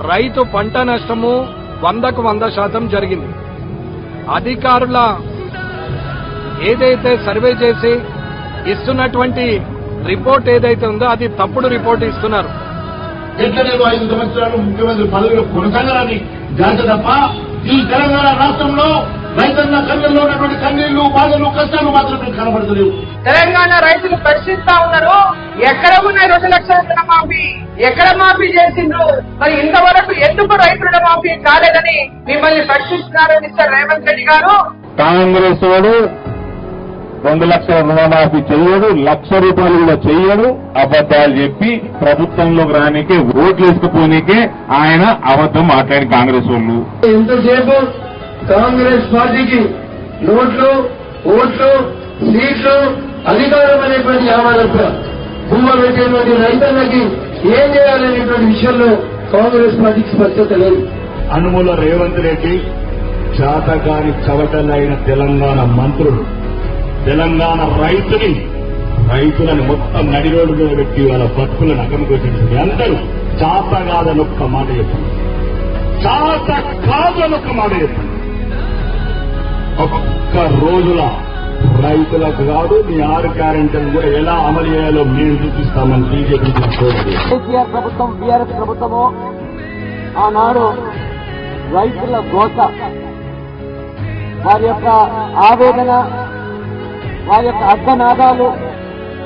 రైతు పంట నష్టము వందకు వంద శాతం జరిగింది. అధికారుల ఏదైతే సర్వే చేసి ఇస్తున్నటువంటి రిపోర్ట్ ఏదైతే ఉందో అది తప్పుడు రిపోర్ట్ ఇస్తున్నారు. ఐదు సంవత్సరాలు ముఖ్యమంత్రి పదవిలో కొనసాగాలని జాగ్రత్త తప్ప ఈ తెలంగాణ రాష్ట్రంలో రైతన్న కన్నీళ్ళు ఉన్నటువంటి కన్నీళ్ళు బాధలు కష్టాలు మాత్రమే కనబడతలేవు తెలంగాణ రైతులు ప్రశ్నిస్తా ఉన్నారు. ఎక్కడ ఉన్నాయి రెండు లక్షల రుణమాఫీ ఎక్కడ మాఫీ చేసిండ్రు? మరి ఇంతవరకు ఎందుకు రైతు రుణమాఫీ కాలేదని మిమ్మల్ని ప్రశ్నిస్తున్నారు మిస్టర్ రేవంత్ రెడ్డి గారు. కాంగ్రెస్ వాడు రెండు లక్షల రుణమాఫీ చెయ్యడు లక్ష రూపాయలు కూడా చెయ్యడు అబద్దాలు చెప్పి ప్రభుత్వంలోకి రానికే ఓట్లు వేసుకుపోనీకే ఆయన అబద్ధం మాట్లాడి కాంగ్రెస్ వాళ్ళు. ఎంతసేపు కాంగ్రెస్ పార్టీకి నోట్లు ఓట్లు సీట్లు అధికారం అనేటువంటి ఆవాలత భూమ పెట్టేటువంటి రైతులకి ఏం చేయాలనేటువంటి విషయంలో కాంగ్రెస్ పార్టీకి స్పష్టత లేదు. అనుమూల రేవంత్ రెడ్డి జాతకాని చవటలైన తెలంగాణ మంత్రులు. తెలంగాణ రైతుని రైతులను మొత్తం నడిరోడ్డు మీద పెట్టి వాళ్ళ బతుకులను అకమకొచ్చింది అందరూ చాత కాదని ఒక్క మాట చెప్పండి. చాత కాదని ఒక్క మాట చెప్పండి. రోజుల రైతులకు కాదు మీ ఆరు గ్యారెంటీలు కూడా ఎలా అమలు చేయాలో మేము చూపిస్తామని బీజేపీ కేసీఆర్ ప్రభుత్వం బీఆర్ఎస్ ప్రభుత్వము ఆనాడు రైతుల గోత వారి యొక్క ఆవేదన వారి యొక్క అర్ధనాదాలు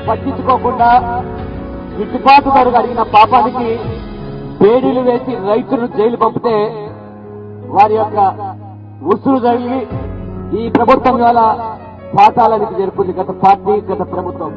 పట్టించుకోకుండా గిట్టుబాటు గారు అడిగిన పాపానికి బేడీలు వేసి రైతులు జైలు పంపితే వారి యొక్క ఉసురు తగిలి ఈ ప్రభుత్వం ఇవాళ పాతాళానికి జరుపుంది గత పార్టీ గత ప్రభుత్వం.